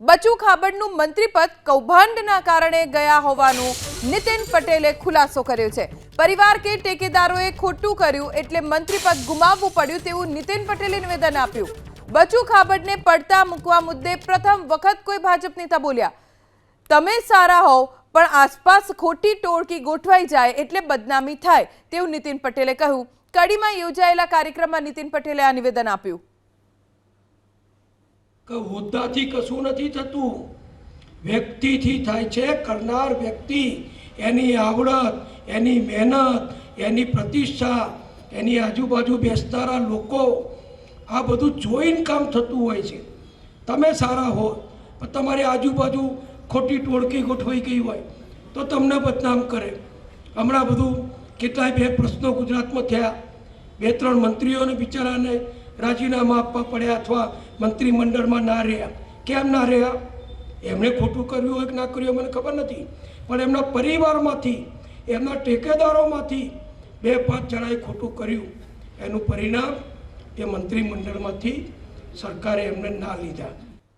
બચુ ખાબડનું મંત્રીપદ કૌભાંડના કારણે ગયા હોવાનું નીતિન પટેલે ખુલાસો કર્યો છે. પરિવાર કે ટેકેદારોએ ખોટું કર્યું એટલે મંત્રીપદ ગુમાવવું પડ્યું તેવું નીતિન પટેલે નિવેદન આપ્યું. બચુ ખાબડને પડતા મૂકવા મુદ્દે પ્રથમ વખત કોઈ ભાજપ નેતા બોલ્યા તમે સારા હોવ, પણ આસપાસ ખોટી ટોળકી ગોઠવાઈ જાય એટલે બદનામી થાય, તેવું નીતિન પટેલે કહ્યું. કડીમાં યોજાયેલા કાર્યક્રમમાં નીતિન પટેલે આ નિવેદન આપ્યું. કે હોદ્દાથી કશું નથી થતું. વ્યક્તિથી થાય છે, કરનાર વ્યક્તિ, એની આવડત, એની મહેનત, એની પ્રતિષ્ઠા, એની આજુબાજુ બેસનારા લોકો, આ બધું જોઈને કામ થતું હોય છે. તમે સારા હો, પણ તમારી આજુબાજુ ખોટી ટોળકી ગોઠવાઈ ગઈ હોય, તો તમને બદનામ કરે. હમણાં બધું કેટલાય બે પ્રશ્નો ગુજરાતમાં થયા. બે ત્રણ મંત્રીઓને બિચારાને રાજીનામા આપવા પડ્યા અથવા મંત્રીમંડળમાં ના રહ્યા. કેમ ના રહ્યા? એમણે ખોટું કર્યું હોય કે ના કર્યું મને ખબર નથી. પણ એમના પરિવારમાંથી, એમના ટેકેદારોમાંથી બે પાંચ જણાએ ખોટું કર્યું. એનું પરિણામ એ મંત્રીમંડળમાંથી સરકારે એમને ના લીધા.